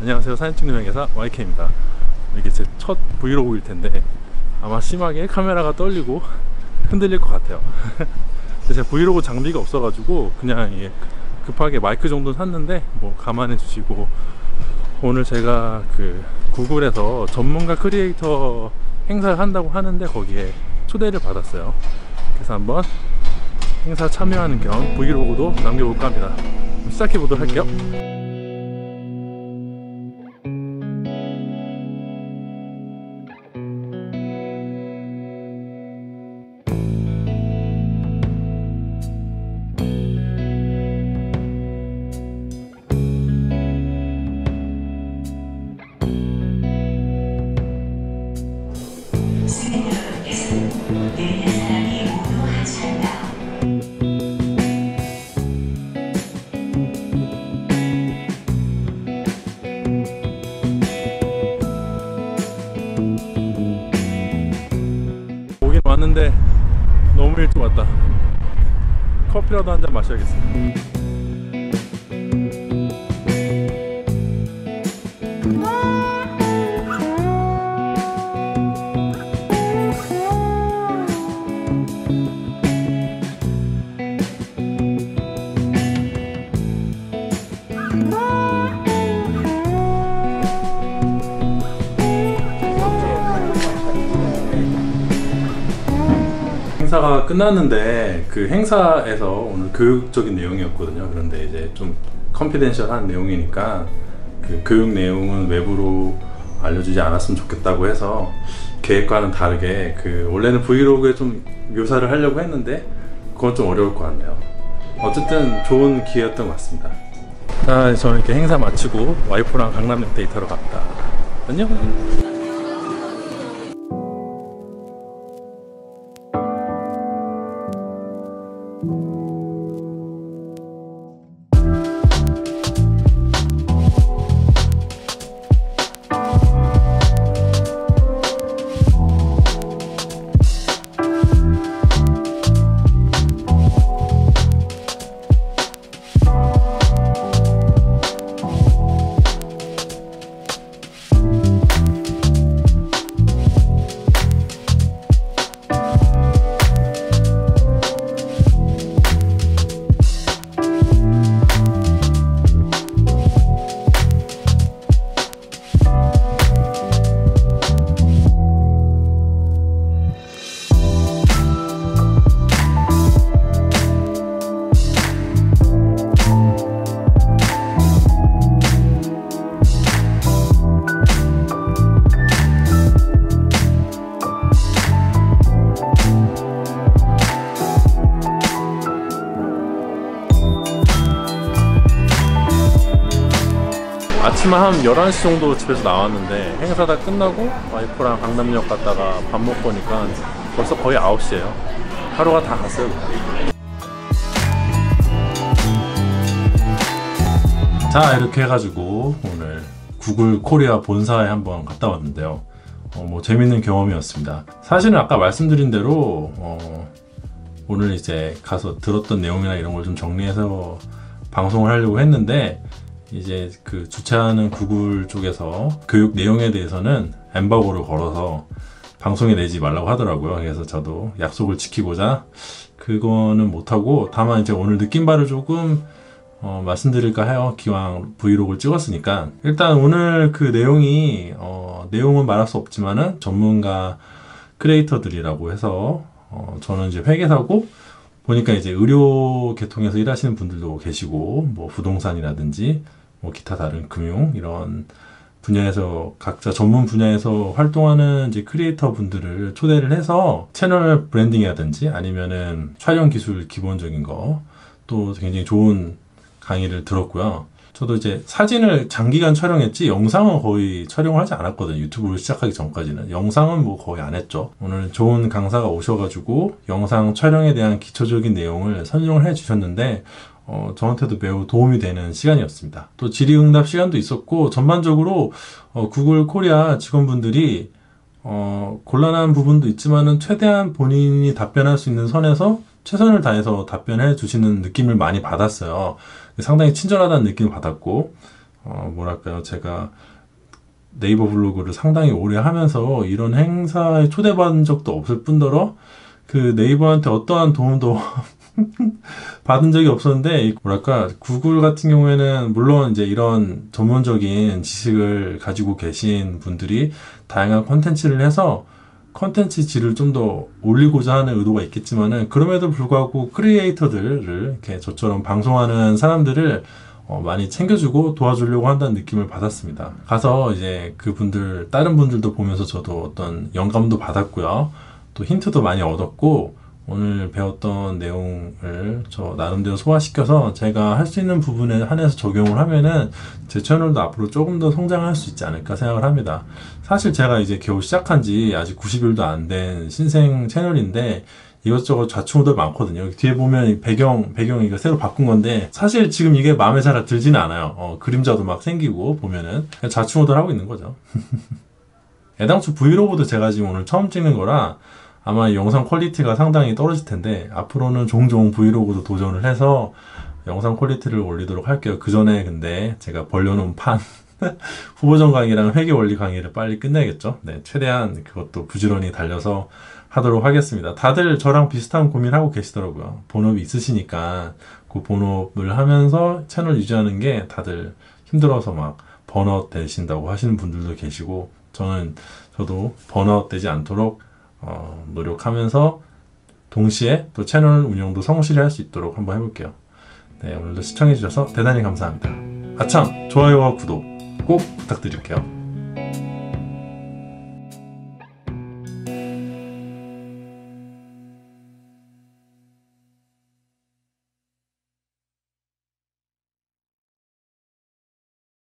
안녕하세요. 사진 찍는 회사 YK입니다. 이게 제 첫 브이로그일 텐데 아마 심하게 카메라가 떨리고 흔들릴 것 같아요. 제가 브이로그 장비가 없어가지고 그냥 이게 급하게 마이크 정도 샀는데 뭐 감안해 주시고 오늘 제가 그 구글에서 전문가 크리에이터 행사를 한다고 하는데 거기에 초대를 받았어요. 그래서 한번 행사 참여하는 겸 브이로그도 남겨볼까 합니다. 시작해 보도록 할게요 왔는데 너무 일찍 왔다. 커피라도 한 잔 마셔야겠어 행사가 끝났는데 그 행사에서 오늘 교육적인 내용이었거든요. 그런데 이제 좀 컨피덴셜한 내용이니까 그 교육 내용은 외부로 알려주지 않았으면 좋겠다고 해서 계획과는 다르게 그 원래는 브이로그에 좀 묘사를 하려고 했는데 그건 좀 어려울 것 같네요. 어쨌든 좋은 기회였던 것 같습니다. 자, 저는 이렇게 행사 마치고 와이프랑 강남역 데이터로 갑니다. 안녕. 아침 한 11시 정도 집에서 나왔는데 행사 다 끝나고 와이프랑 강남역 갔다가 밥 먹고 오니까 벌써 거의 9시에요. 하루가 다 갔어요. 자 이렇게 해가지고 오늘 구글 코리아 본사에 한번 갔다 왔는데요. 어, 뭐 재밌는 경험이었습니다. 사실은 아까 말씀드린 대로 어, 오늘 이제 가서 들었던 내용이나 이런 걸 좀 정리해서 방송을 하려고 했는데 이제 그 주최하는 구글 쪽에서 교육 내용에 대해서는 엠버고를 걸어서 방송에 내지 말라고 하더라고요. 그래서 저도 약속을 지키고자 그거는 못하고 다만 이제 오늘 느낀 바를 조금 어, 말씀드릴까 해요. 기왕 브이로그를 찍었으니까 일단 오늘 그 내용이 어, 내용은 말할 수 없지만은 전문가 크리에이터들이라고 해서 어, 저는 이제 회계사고 보니까 이제 의료 계통에서 일하시는 분들도 계시고 뭐 부동산이라든지 뭐 기타 다른 금융 이런 분야에서 각자 전문 분야에서 활동하는 이제 크리에이터 분들을 초대를 해서 채널 브랜딩이라든지 아니면은 촬영 기술 기본적인 거 또 굉장히 좋은 강의를 들었고요. 저도 이제 사진을 장기간 촬영했지 영상은 거의 촬영을 하지 않았거든요. 유튜브를 시작하기 전까지는 영상은 뭐 거의 안 했죠. 오늘 좋은 강사가 오셔가지고 영상 촬영에 대한 기초적인 내용을 설명을 해 주셨는데 어, 저한테도 매우 도움이 되는 시간이었습니다. 또 질의응답 시간도 있었고 전반적으로 어, 구글 코리아 직원분들이 어, 곤란한 부분도 있지만은 최대한 본인이 답변할 수 있는 선에서 최선을 다해서 답변해 주시는 느낌을 많이 받았어요. 상당히 친절하다는 느낌을 받았고 어, 뭐랄까요. 제가 네이버 블로그를 상당히 오래 하면서 이런 행사에 초대받은 적도 없을 뿐더러 그 네이버한테 어떠한 도움도 받은 적이 없었는데 이 뭐랄까. 구글 같은 경우에는 물론 이제 이런 전문적인 지식을 가지고 계신 분들이 다양한 컨텐츠를 해서 컨텐츠 질을 좀 더 올리고자 하는 의도가 있겠지만은 그럼에도 불구하고 크리에이터들을 이렇게 저처럼 방송하는 사람들을 어, 많이 챙겨주고 도와주려고 한다는 느낌을 받았습니다. 가서 이제 그분들 다른 분들도 보면서 저도 어떤 영감도 받았고요. 또 힌트도 많이 얻었고 오늘 배웠던 내용을 저 나름대로 소화시켜서 제가 할 수 있는 부분에 한해서 적용을 하면은 제 채널도 앞으로 조금 더 성장할 수 있지 않을까 생각을 합니다. 사실 제가 이제 겨우 시작한 지 아직 90일도 안 된 신생 채널인데 이것저것 좌충우돌 많거든요. 뒤에 보면 이 배경, 배경 이거 새로 바꾼 건데 사실 지금 이게 마음에 잘 들지는 않아요. 어, 그림자도 막 생기고 보면은 좌충우돌 하고 있는 거죠. 애당초 브이로그도 제가 지금 오늘 처음 찍는 거라 아마 이 영상 퀄리티가 상당히 떨어질 텐데 앞으로는 종종 브이로그도 도전을 해서 영상 퀄리티를 올리도록 할게요. 그 전에 근데 제가 벌려놓은 판 후보전 강의랑 회계 원리 강의를 빨리 끝내야겠죠. 네, 최대한 그것도 부지런히 달려서 하도록 하겠습니다. 다들 저랑 비슷한 고민하고 계시더라고요. 본업이 있으시니까 그 본업을 하면서 채널 유지하는 게 다들 힘들어서 막 번아웃 되신다고 하시는 분들도 계시고 저는 저도 번아웃 되지 않도록 어, 노력하면서 동시에 또 채널 운영도 성실히 할 수 있도록 한번 해볼게요. 네, 오늘도 시청해주셔서 대단히 감사합니다. 아참! 좋아요와 구독 꼭 부탁드릴게요.